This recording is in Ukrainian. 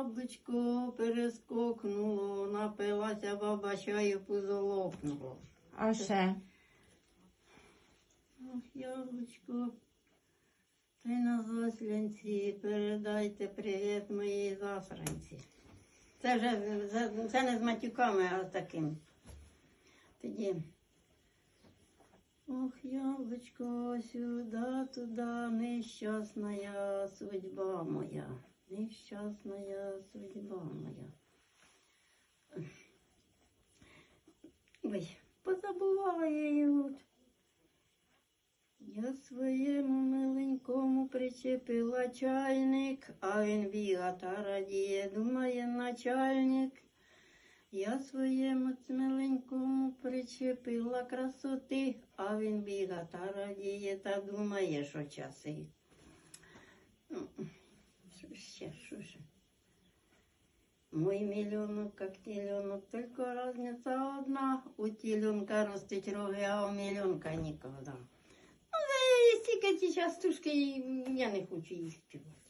яблучко перескокнуло, напилася баба чаю позолокнуло. А ще? Ох, яблучко, ти на заслянці, передайте привіт моїй засранці. Це вже це, не з матюками, а з таким. Тоді. Ох, яблучко, сюди, туди, нещасна судьба моя, нещасна я судьба моя. Ой, позабувала я. Я своєму миленькому причепила чайник, а він біга та радіє, думає начальник. Я своєму миленькому причепила красоти, а він біга та радіє та думає, що часи. Мой миллионок, как теленок, только разница одна. У теленка ростить роги, а у миллионка никогда. Ну, да, є стільки ці частушки, і я не хочу їх співати.